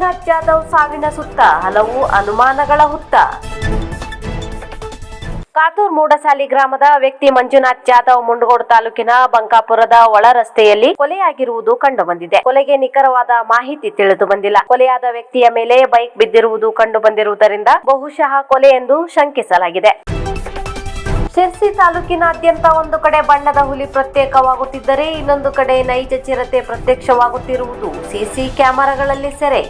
ಮಂಜುನಾಥ್ ಜಾಧವ್ ಸಾವಿನ ಸುತ್ತ ಹಲವು ಅನುಮಾನಗಳ ಹುತ್ತ. ಕಾತೂರ್ ಮೂಡಸಾಲಿ ಗ್ರಾಮದ ವ್ಯಕ್ತಿ ಮಂಜುನಾಥ್ ಜಾಧವ್ ಮುಂಡಗೋಡು ತಾಲೂಕಿನ ಬಂಕಾಪುರದ ಒಳ ರಸ್ತೆಯಲ್ಲಿ ಕೊಲೆಯಾಗಿರುವುದು ಕಂಡು ಬಂದಿದೆ ಕೊಲೆಗೆ ನಿಖರವಾದ ಮಾಹಿತಿ ತಿಳಿದು ಬಂದಿಲ್ಲ. ಕೊಲೆಯಾದ ವ್ಯಕ್ತಿಯ ಮೇಲೆ ಬೈಕ್ ಬಿದ್ದಿರುವುದು ಕಂಡು ಬಂದಿರುವುದರಿಂದ ಬಹುಶಃ ಕೊಲೆ ಎಂದು ಶಂಕಿಸಲಾಗಿದೆ. ಶಿರ್ಸಿ ತಾಲೂಕಿನಾದ್ಯಂತ ಒಂದು ಕಡೆ ಬಣ್ಣದ ಹುಲಿ ಪ್ರತ್ಯೇಕವಾಗುತ್ತಿದ್ದರೆ ಇನ್ನೊಂದು ಕಡೆ ನೈಜ ಚಿರತೆ ಪ್ರತ್ಯಕ್ಷವಾಗುತ್ತಿರುವುದು ಸಿಸಿ ಕ್ಯಾಮೆರಾಗಳಲ್ಲಿ ಸೆರೆ.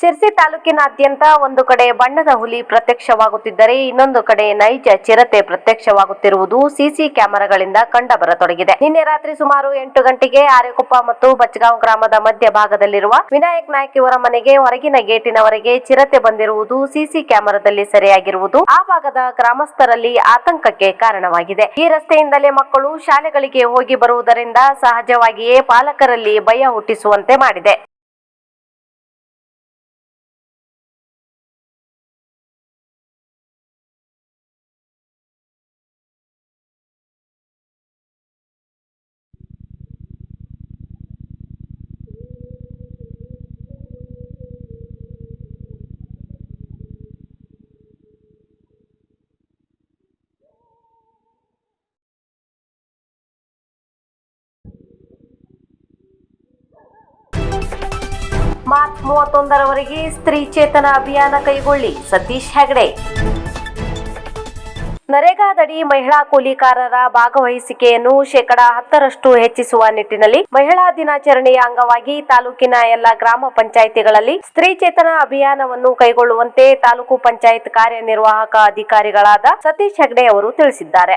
ಶಿರ್ಸಿ ತಾಲೂಕಿನಾದ್ಯಂತ ಒಂದು ಕಡೆ ಬಣ್ಣದ ಹುಲಿ ಪ್ರತ್ಯಕ್ಷವಾಗುತ್ತಿದ್ದರೆ ಇನ್ನೊಂದು ಕಡೆ ನೈಜ ಚಿರತೆ ಪ್ರತ್ಯಕ್ಷವಾಗುತ್ತಿರುವುದು ಸಿಸಿ ಕ್ಯಾಮೆರಾಗಳಿಂದ ಕಂಡುಬರತೊಡಗಿದೆ. ನಿನ್ನೆ ರಾತ್ರಿ ಸುಮಾರು ಎಂಟು ಗಂಟೆಗೆ ಆರೆಕೊಪ್ಪ ಮತ್ತು ಬಚ್ಗಾಂವ್ ಗ್ರಾಮದ ಮಧ್ಯ ಭಾಗದಲ್ಲಿರುವ ವಿನಾಯಕ್ ನಾಯ್ಕ್ ಇವರ ಮನೆಗೆ ಹೊರಗಿನ ಗೇಟಿನವರೆಗೆ ಚಿರತೆ ಬಂದಿರುವುದು ಸಿಸಿ ಕ್ಯಾಮೆರಾದಲ್ಲಿ ಸೆರೆಯಾಗಿರುವುದು ಆ ಭಾಗದ ಗ್ರಾಮಸ್ಥರಲ್ಲಿ ಆತಂಕಕ್ಕೆ ಕಾರಣವಾಗಿದೆ. ಈ ರಸ್ತೆಯಿಂದಲೇ ಮಕ್ಕಳು ಶಾಲೆಗಳಿಗೆ ಹೋಗಿ ಬರುವುದರಿಂದ ಸಹಜವಾಗಿಯೇ ಪಾಲಕರಲ್ಲಿ ಭಯ ಹುಟ್ಟಿಸುವಂತೆ ಮಾಡಿದೆ. ಮಾರ್ಚ್ ಮೂವತ್ತೊಂದರವರೆಗೆ ಸ್ತ್ರೀ ಚೇತನ ಅಭಿಯಾನ ಕೈಗೊಳ್ಳಿ. ಸತೀಶ್ ಹೆಗಡೆ. ನರೇಗಾದಡಿ ಮಹಿಳಾ ಕೂಲಿಕಾರರ ಭಾಗವಹಿಸಿಕೆಯನ್ನು ಶೇಕಡಾ ಹತ್ತರಷ್ಟು ಹೆಚ್ಚಿಸುವ ನಿಟ್ಟಿನಲ್ಲಿ ಮಹಿಳಾ ದಿನಾಚರಣೆಯ ಅಂಗವಾಗಿ ತಾಲೂಕಿನ ಎಲ್ಲ ಗ್ರಾಮ ಪಂಚಾಯಿತಿಗಳಲ್ಲಿ ಸ್ತ್ರೀ ಚೇತನ ಅಭಿಯಾನವನ್ನು ಕೈಗೊಳ್ಳುವಂತೆ ತಾಲೂಕು ಪಂಚಾಯತ್ ಕಾರ್ಯನಿರ್ವಾಹಕ ಅಧಿಕಾರಿಗಳಾದ ಸತೀಶ್ ಹೆಗಡೆ ಅವರು ತಿಳಿಸಿದ್ದಾರೆ.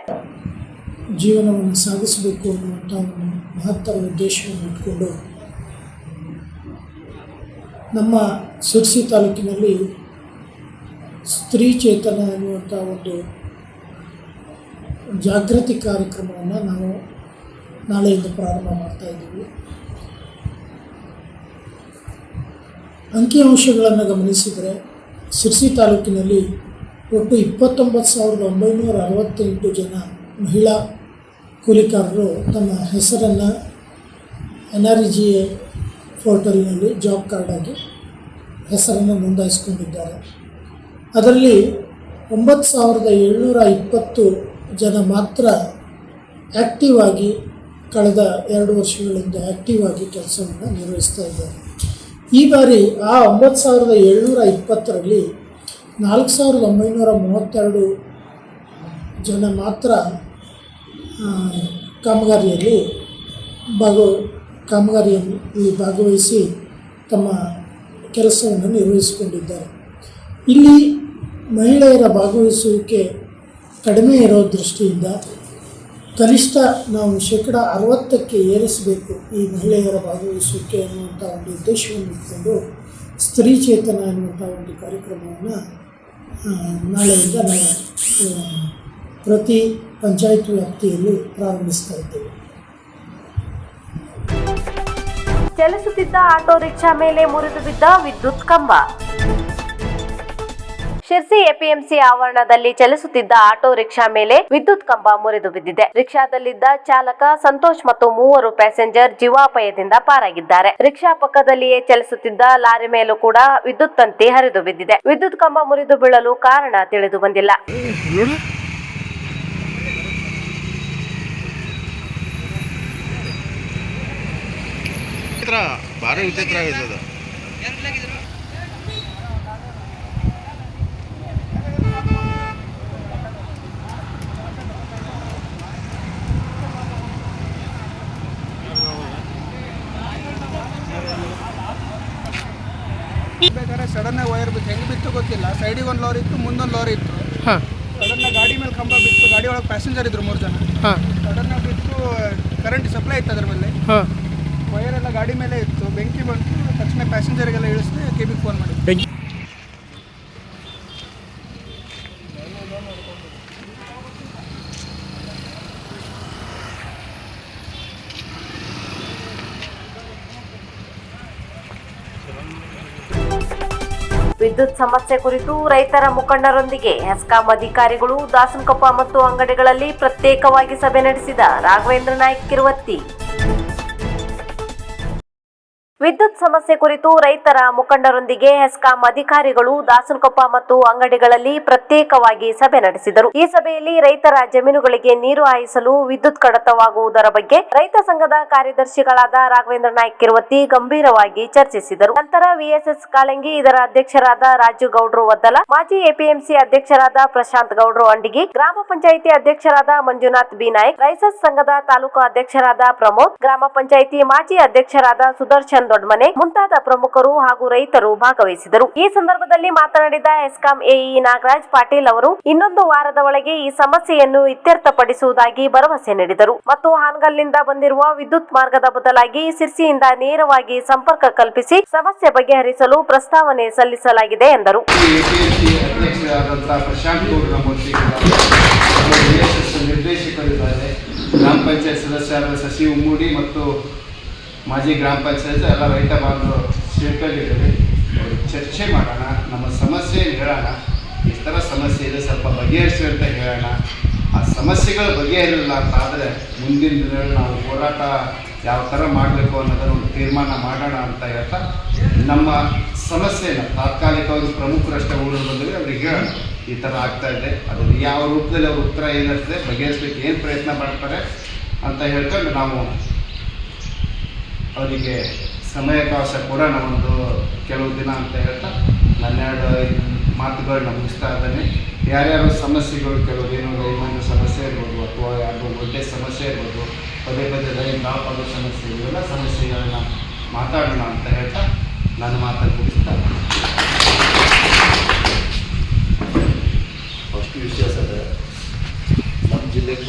ಜೀವನವನ್ನು ಸಾಧಿಸಬೇಕು ಅನ್ನುವಂಥ ಮಹತ್ತರ ಉದ್ದೇಶವನ್ನು ಇಟ್ಕೊಂಡು ನಮ್ಮ ಸಿರ್ಸಿ ತಾಲೂಕಿನಲ್ಲಿ ಸ್ತ್ರೀ ಚೇತನ ಎನ್ನುವಂಥ ಒಂದು ಜಾಗೃತಿ ಕಾರ್ಯಕ್ರಮವನ್ನು ನಾವು ನಾಳೆಯಿಂದ ಪ್ರಾರಂಭ ಮಾಡ್ತಾ ಇದ್ದೀವಿ. ಅಂಕಿಅಂಶಗಳನ್ನು ಗಮನಿಸಿದರೆ ಸಿರ್ಸಿ ತಾಲೂಕಿನಲ್ಲಿ ಒಟ್ಟು ಇಪ್ಪತ್ತೊಂಬತ್ತು ಸಾವಿರದ ಒಂಬೈನೂರ ಅರವತ್ತೆಂಟು ಜನ ಮಹಿಳಾ ಕೂಲಿಕಾರರು ತಮ್ಮ ಹೆಸರನ್ನು ಎನ್ ಆರ್ ಜಿ ಪೋರ್ಟಲ್ನಲ್ಲಿ ಜಾಬ್ ಕಾರ್ಡ್ ಆಗಿ ಹೆಸರನ್ನು ನೋಂದಾಯಿಸಿಕೊಂಡಿದ್ದಾರೆ. ಅದರಲ್ಲಿ ಒಂಬತ್ತು ಸಾವಿರದ ಏಳ್ನೂರ ಇಪ್ಪತ್ತು ಜನ ಮಾತ್ರ ಆ್ಯಕ್ಟಿವ್ ಆಗಿ ಕಳೆದ ಎರಡು ವರ್ಷಗಳಿಂದ ಆ್ಯಕ್ಟಿವ್ ಆಗಿ ಕೆಲಸವನ್ನು ನಿರ್ವಹಿಸ್ತಾ ಇದ್ದಾರೆ. ಈ ಬಾರಿ ಆ ಒಂಬತ್ತು ಸಾವಿರದ ಏಳ್ನೂರ ಇಪ್ಪತ್ತರಲ್ಲಿ ನಾಲ್ಕು ಸಾವಿರದ ಒಂಬೈನೂರ ಮೂವತ್ತೆರಡು ಜನ ಮಾತ್ರ ಕಾಮಗಾರಿಯಲ್ಲಿ ಭಾಗವ ಕಾಮಗಾರಿಯಲ್ಲಿ ಭಾಗವಹಿಸಿ ತಮ್ಮ ಕೆಲಸವನ್ನು ನಿರ್ವಹಿಸಿಕೊಂಡಿದ್ದಾರೆ. ಇಲ್ಲಿ ಮಹಿಳೆಯರ ಭಾಗವಹಿಸುವಿಕೆ ಕಡಿಮೆ ಇರೋ ದೃಷ್ಟಿಯಿಂದ ಕನಿಷ್ಠ ನಾವು ಶೇಕಡ ಅರವತ್ತಕ್ಕೆ ಏರಿಸಬೇಕು ಈ ಮಹಿಳೆಯರ ಭಾಗವಹಿಸುವಿಕೆ ಅನ್ನುವಂಥ ಒಂದು ಉದ್ದೇಶವನ್ನು ಇಟ್ಕೊಂಡು ಸ್ತ್ರೀ ಚೇತನ ಎನ್ನುವಂಥ ಒಂದು ಕಾರ್ಯಕ್ರಮವನ್ನು ನಾಳೆಯಿಂದ ನಾವು ಪ್ರತಿ ಪಂಚಾಯತ್ ವ್ಯಾಪ್ತಿಯಲ್ಲಿ ಪ್ರಾರಂಭಿಸ್ತಾ ಇದ್ದೇವೆ. ಚಲಿಸುತ್ತಿದ್ದ ಆಟೋ ರಿಕ್ಷಾ ಮೇಲೆ ಮುರಿದು ಬಿದ್ದ ವಿದ್ಯುತ್ ಕಂಬ. ಶಿರ್ಸಿ ಎಪಿಎಂಸಿ ಆವರಣದಲ್ಲಿ ಚಲಿಸುತ್ತಿದ್ದ ಆಟೋ ರಿಕ್ಷಾ ಮೇಲೆ ವಿದ್ಯುತ್ ಕಂಬ ಮುರಿದು ಬಿದ್ದಿದೆ. ರಿಕ್ಷಾದಲ್ಲಿದ್ದ ಚಾಲಕ ಸಂತೋಷ್ ಮತ್ತು ಮೂವರು ಪ್ಯಾಸೆಂಜರ್ ಜೀವಾಪಾಯದಿಂದ ಪಾರಾಗಿದ್ದಾರೆ. ರಿಕ್ಷಾ ಪಕ್ಕದಲ್ಲಿಯೇ ಚಲಿಸುತ್ತಿದ್ದ ಲಾರಿ ಮೇಲೂ ಕೂಡ ವಿದ್ಯುತ್ ತಂತಿ ಹರಿದು ಬಿದ್ದಿದೆ. ವಿದ್ಯುತ್ ಕಂಬ ಮುರಿದು ಬೀಳಲು ಕಾರಣ ತಿಳಿದು ಬಂದಿಲ್ಲ. ವಿಚಿತ್ರ ಭಾರಿ ವಿಚಿತ್ರ ಆಗಿದೆ ಅದು ಬೇಕಾದ್ರೆ ಸಡನ್ ವೈರ್ ಬಿತ್ತು. ಹೆಂಗ್ ಬಿತ್ತು ಗೊತ್ತಿಲ್ಲ. ಸೈಡಿಗೆ ಒಂದು ಲಾರಿ ಇತ್ತು ಮುಂದೊಂದು ಲಾರಿ ಇತ್ತು. ಸಡನ್ ಗಾಡಿ ಮೇಲೆ ಕಂಬ ಬಿತ್ತು. ಗಾಡಿ ಒಳಗೆ ಪ್ಯಾಸೆಂಜರ್ ಇದ್ರು ಮೂರು ಜನ. ಸಡನ್ ಬಿತ್ತು ಕರೆಂಟ್ ಸಪ್ಲೈ ಇತ್ತು ಅದ್ರ ಮೇಲೆ. ವೈರ್ ಎಲ್ಲ ಗಾಡಿ ಮೇಲೆ ಇತ್ತು. ಬೆಂಕಿ ಬಂತು. ತಕ್ಷಣ ಪ್ಯಾಸೆಂಜರ್ಗೆಲ್ಲ ಇಳಿಸಿದೆ ಕೆಬಿಗೆ ಫೋನ್ ಮಾಡಿ ವಿದ್ಯುತ್ ಸಮಸ್ಯೆ ಕುರಿತು ರೈತರ ಮುಖಂಡರೊಂದಿಗೆ ಹೆಸ್ಕಾಂ ಅಧಿಕಾರಿಗಳು ದಾಸನಕೊಪ್ಪ ಮತ್ತು ಅಂಗಡಿಗಳಲ್ಲಿ ಪ್ರತ್ಯೇಕವಾಗಿ ಸಭೆ ನಡೆಸಿದ ರಾಘವೇಂದ್ರ ನಾಯ್ಕ್ ಕಿರುವತ್ತಿ. ವಿದ್ಯುತ್ ಸಮಸ್ಯೆ ಕುರಿತು ರೈತರ ಮುಖಂಡರೊಂದಿಗೆ ಹೆಸ್ಕಾಂ ಅಧಿಕಾರಿಗಳು ದಾಸನಕೊಪ್ಪ ಮತ್ತು ಅಂಗಡಿಗಳಲ್ಲಿ ಪ್ರತ್ಯೇಕವಾಗಿ ಸಭೆ ನಡೆಸಿದರು. ಈ ಸಭೆಯಲ್ಲಿ ರೈತರ ಜಮೀನುಗಳಿಗೆ ನೀರು ಹಾಯಿಸಲು ವಿದ್ಯುತ್ ಕಡತವಾಗುವುದರ ಬಗ್ಗೆ ರೈತ ಸಂಘದ ಕಾರ್ಯದರ್ಶಿಗಳಾದ ರಾಘವೇಂದ್ರ ನಾಯ್ಕ ಕಿರುವತಿ ಗಂಭೀರವಾಗಿ ಚರ್ಚಿಸಿದರು. ನಂತರ ವಿಎಸ್ಎಸ್ ಕಾಳಂಗಿ, ಇದರ ಅಧ್ಯಕ್ಷರಾದ ರಾಜು ಗೌಡ್ರು ವದ್ದಲ, ಮಾಜಿ ಎಪಿಎಂಸಿ ಅಧ್ಯಕ್ಷರಾದ ಪ್ರಶಾಂತ್ ಗೌಡ್ರು ಅಂಡಿಗಿ, ಗ್ರಾಮ ಪಂಚಾಯಿತಿ ಅಧ್ಯಕ್ಷರಾದ ಮಂಜುನಾಥ್ ಬಿ ನಾಯ್ಕ್, ರೈಸಸ್ ಸಂಘದ ತಾಲೂಕು ಅಧ್ಯಕ್ಷರಾದ ಪ್ರಮೋದ್, ಗ್ರಾಮ ಪಂಚಾಯಿತಿ ಮಾಜಿ ಅಧ್ಯಕ್ಷರಾದ ಸುದರ್ಶನ್ ದೊಡ್ಮನೆ ಮುಂತಾದ ಪ್ರಮುಖರು ಹಾಗೂ ರೈತರು ಭಾಗವಹಿಸಿದರು. ಈ ಸಂದರ್ಭದಲ್ಲಿ ಮಾತನಾಡಿದ ಎಸ್ಕಾಂ ಎಇ ನಾಗರಾಜ್ ಪಾಟೀಲ್ ಅವರು, ಇನ್ನೊಂದು ವಾರದ ಒಳಗೆ ಈ ಸಮಸ್ಯೆಯನ್ನು ಇತ್ಯರ್ಥಪಡಿಸುವುದಾಗಿ ಭರವಸೆ ನೀಡಿದರು. ಮತ್ತು ಹಾನಗಲ್ನಿಂದ ಬಂದಿರುವ ವಿದ್ಯುತ್ ಮಾರ್ಗದ ಬದಲಾಗಿ ಸಿರ್ಸಿಯಿಂದ ನೇರವಾಗಿ ಸಂಪರ್ಕ ಕಲ್ಪಿಸಿ ಸಮಸ್ಯೆ ಬಗೆಹರಿಸಲು ಪ್ರಸ್ತಾವನೆ ಸಲ್ಲಿಸಲಾಗಿದೆ ಎಂದರು. ನಿರ್ದೇಶಕರಿದ್ದಾರೆ. ಗ್ರಾಮ ಪಂಚಾಯತ್ ಸದಸ್ಯರಾದ ಶಶಿ ಉಮ್ಮೂಡಿ ಮತ್ತು ಮಾಜಿ ಗ್ರಾಮ ಪಂಚಾಯತ್ ಎಲ್ಲ ರೈತ ಬಾಂಧವರು ಸೇರ್ಕೊಂಡಿದ್ದೀವಿ ಚರ್ಚೆ ಮಾಡೋಣ, ನಮ್ಮ ಸಮಸ್ಯೆ ಹೇಳೋಣ. ಈ ಥರ ಸಮಸ್ಯೆ ಇದೆ, ಸ್ವಲ್ಪ ಬಗೆಹರಿಸಿ ಅಂತ ಹೇಳೋಣ. ಆ ಸಮಸ್ಯೆಗಳು ಬಗೆಹರಿಲ್ಲ ಅಂತ ಆದರೆ ಮುಂದಿನ ದಿನಗಳಲ್ಲಿ ನಾವು ಹೋರಾಟ ಯಾವ ಥರ ಮಾಡಬೇಕು ಅನ್ನೋದನ್ನು ಒಂದು ತೀರ್ಮಾನ ಮಾಡೋಣ ಅಂತ ಹೇಳ್ತಾ ನಮ್ಮ ಸಮಸ್ಯೆನ ತಾತ್ಕಾಲಿಕವಾಗಿ ಪ್ರಮುಖರಷ್ಟೇ ಊರಲ್ಲಿ ಬಂದರೆ ಅವ್ರಿಗೆ ಹೇಳೋಣ. ಈ ಥರ ಆಗ್ತಾ ಇದೆ. ಅದನ್ನು ಯಾವ ರೂಪದಲ್ಲಿ ಅವ್ರ ಉತ್ತರ ಏನಿರ್ತದೆ, ಬಗೆಹರಿಸ್ಲಿಕ್ಕೆ ಏನು ಪ್ರಯತ್ನ ಮಾಡ್ತಾರೆ ಅಂತ ಹೇಳ್ಕೊಂಡು ನಾವು ಅವರಿಗೆ ಸಮಯಾವಕಾಶ ಕೂಡ ನಾವೊಂದು ಕೆಲವು ದಿನ ಅಂತ ಹೇಳ್ತಾ ನನ್ನೆರಡು ಮಾತುಗಳನ್ನ ಮುಗಿಸ್ತಾ ಇದ್ದೇನೆ. ಯಾರ್ಯಾರು ಸಮಸ್ಯೆಗಳು, ಕೆಲವು ಏನು ರೈಮಂದು ಸಮಸ್ಯೆ ಇರ್ಬೋದು ಅಥವಾ ಯಾರಿಗೂ ಒಳ್ಳೆ ಸಮಸ್ಯೆ ಇರ್ಬೋದು, ಪದೇ ಪದೇ ಡ್ರಾಪ್ ಆಗೋ ಸಮಸ್ಯೆ ಇವೆಲ್ಲ ಸಮಸ್ಯೆಗಳನ್ನ ಮಾತಾಡೋಣ ಅಂತ ಹೇಳ್ತಾ ನನ್ನ ಮಾತನ್ನು ಮುಗಿಸ್ತಾ ಫಸ್ಟ್ ವಿಷಯ ನಮ್ಮ ನಮ್ಮ ಜಿಲ್ಲೆಗೆ